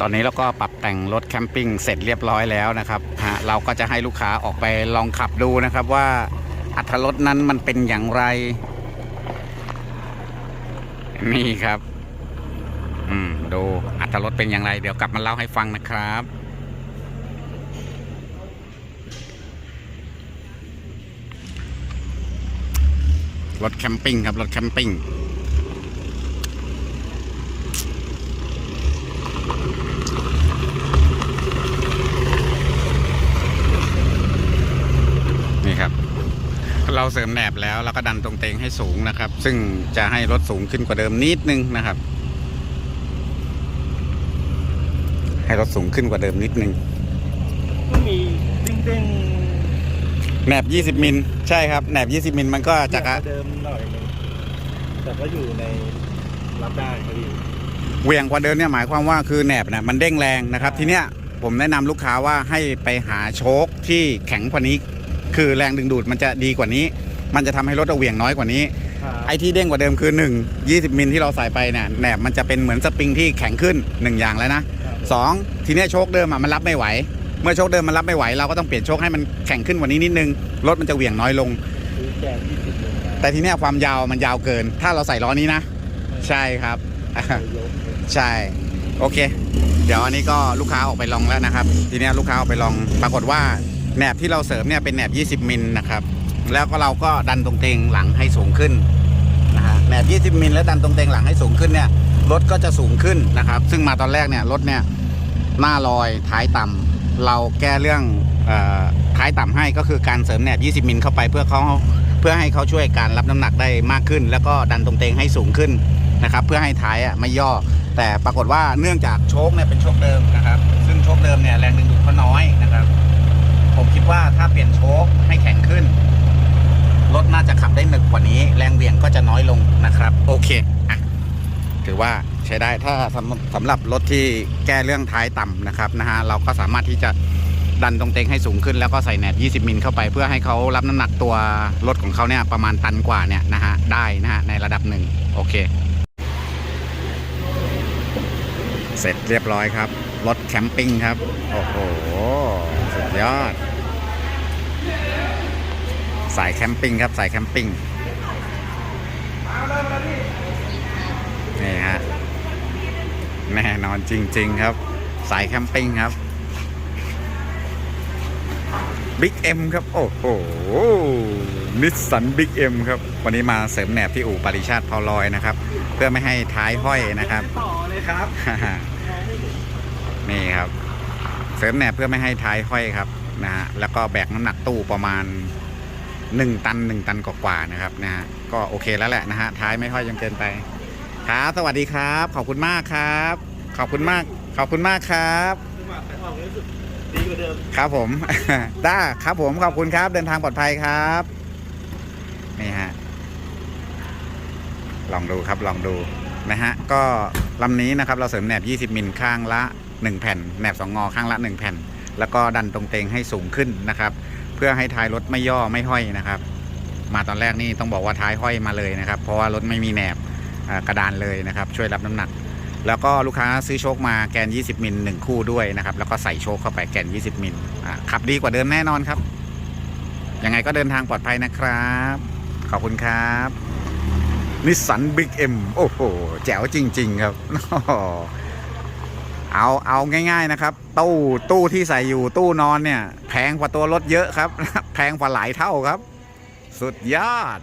ตอนนี้เราก็ปรับแต่งรถแคมปิ้งเสร็จเรียบร้อยแล้วนะครับฮะเราก็จะให้ลูกค้าออกไปลองขับดูนะครับว่าอัตรถรสนั้นมันเป็นอย่างไร นี่ครับ อืมดูอัตรถรสเป็นอย่างไรเดี๋ยวกลับมาเล่าให้ฟังนะครับรถแคมปิ้งครับรถแคมปิ้ง นี่ครับ เราเสริมแหนบแล้วแล้วก็ดันตรงเตงให้สูงนะครับ ซึ่งจะให้รถสูงขึ้นกว่าเดิมนิดนึงนะครับ ให้รถสูงขึ้นกว่าเดิมนิดนึงก็มีเด้งเด้งแหนบ 20 มิลใช่ครับแหนบ 20 มิลมันก็ๆจะเยกว่าเดิมหน่อยหนึงแต่ก็อยู่ในรับได้พอดีเหวี่ยงกว่าเดิมเนี่ยหมายความว่าคือแหนบเนี่ยมันเด้งแรงนะครับ ทีเนี้ยผมแนะนำลูกค้าว่าให้ไปหาโชคที่แข็งกว่านี้ คือแรงดึงดูดมันจะดีกว่านี้ มันจะทำให้รถเอาเหวี่ยงน้อยกว่านี้ ไอ้ที่เด้งกว่าเดิมคือ 1 20 มิลที่เราใส่ไปเนี่ยแหนบมันจะเป็นเหมือนสปริงที่แข็งขึ้น 1 อย่างแล้วนะสองทีเนี้ยโชคเดิมอะมันรับไม่ไหว เมื่อโชคเดิมมันรับไม่ไหวเราก็ต้องเปลี่ยนโชคให้มันแข็งขึ้นกว่านี้นิดนึงรถมันจะเหวี่ยงน้อยลงซื้อแกนที่สิบเลยนะแต่ทีเนี้ยความยาวมันยาวเกิน ถ้าเราใส่ล้อนี้นะ ใช่ครับยกเลยใช่โอเค เดี๋ยวอันนี้ก็ลูกค้าออกไปลองแล้วนะครับ ทีเนี้ยลูกค้าออกไปลองปรากฏว่า แหนบที่เราเสริมเนี่ยเป็นแหนบ 20 มิลนะครับ แล้วก็เราก็ดันตรงเตงหลังให้สูงขึ้นนะฮะแหนบ 20 มิลแล้วดันตรงเตงหลังให้สูงขึ้นเนี่ยรถก็จะสูงขึ้นนะครับ ซึ่งมาตอนแรกเนี่ยรถเนี่ยหน้าลอยท้ายต่ำเราแก้เรื่องออท้ายต่ำให้ก็คือการเสริมแหนบ 20 มิลเข้าไปเพื่อเขาเพื่อให้เขาช่วยการรับน้ำหนักได้มากขึ้น แล้วก็ดันตรงเตงให้สูงขึ้นนะครับ เพื่อให้ท้ายอะไม่ย่อ แต่ปรากฏว่าเนื่องจากโชคเนี่ยเป็นโชคเดิมนะครับ ซึ่งโชคเดิมเนี่ยแรงดึงดูดเขาน้อยนะครับ ผมคิดว่าถ้าเปลี่ยนโชคให้แข็งขึ้น รถน่าจะขับได้หนึ กว่านี้แรงเหวี่ยงก็จะน้อยลงนะครับ โอเคอะถือว่าใช้ได้ถ้าสำสำหรับรถที่แก้เรื่องท้ายต่ำนะครับนะฮะเราก็สามารถที่จะดันตรงเต็งให้สูงขึ้นแล้วก็ใส่แหนบ20 มิลเข้าไป เพื่อให้เขารับน้ำหนักตัวรถของเขาเนี่ยประมาณตันกว่าเนี่ยนะฮะได้นะฮะในระดับหนึ่งโอเค เสร็จเรียบร้อยครับ รถแคมปิ้งครับ โอ้โห สุดยอด สายแคมปิ้งครับ สายแคมปิ้ง นี่ฮะแน่นอนจริง ๆ ครับ สายแคมปิ้งครับบิ๊กเอ็มครับ โอ้โหนิสสันบิ๊กเอ็มครับ วันนี้มาเสริมแหนบที่อู่ปริชาติพอลอยนะครับ เพื่อไม่ให้ท้ายห้อยนะครับต่อเลยครับ นี่ครับ เสริมแหนบเพื่อไม่ให้ท้ายห้อยครับนะฮะแล้วก็แบกน้ำหนักตู้ประมาณ 1 ตัน 1 ตันกว่าๆนะครับนะฮะก็โอเคแล้วแหละนะฮะท้ายไม่ห้อยจนเกินไป ครับ สวัสดีครับ ขอบคุณมากครับ ขอบคุณมาก ขอบคุณมากครับจังหวะแต่ออกรู้สึกดีกว่าเดิมครับผมได้ครับผมขอบคุณครับ เดินทางปลอดภัยครับนี่ฮะลองดูครับลองดูนะฮะก็ลำนี้นะครับเราเสริมแหนบ 20 มิลข้างละ 1 แผ่นแหนบ 2 งอข้างละ 1 แผ่น แล้วก็ดันตรงเตงให้สูงขึ้นนะครับ เพื่อให้ท้ายรถไม่ย่อไม่ห้อยนะครับ มาตอนแรกนี่ต้องบอกว่าท้ายห้อยมาเลยนะครับ เพราะว่ารถไม่มีแหนบ กระดานเลยนะครับ ช่วยรับน้ำหนัก แล้วก็ลูกค้าซื้อโชคมาแกน 20 มิลหนึ่งคู่ด้วยนะครับ แล้วก็ใส่โชคเข้าไปแกน 20 มิลขับดีกว่าเดิมแน่นอนครับ ยังไงก็เดินทางปลอดภัยนะครับ ขอบคุณครับนิสสันบิ๊กเอ็มโอ้โห แจ๋วจริง ๆ ครับเอาเอาง่าย ๆนะครับ ตู้ตู้ที่ใส่อยู่ตู้นอนเนี่ย แพงกว่าตัวรถเยอะครับ แพงกว่าหลายเท่าครับ สุดยอด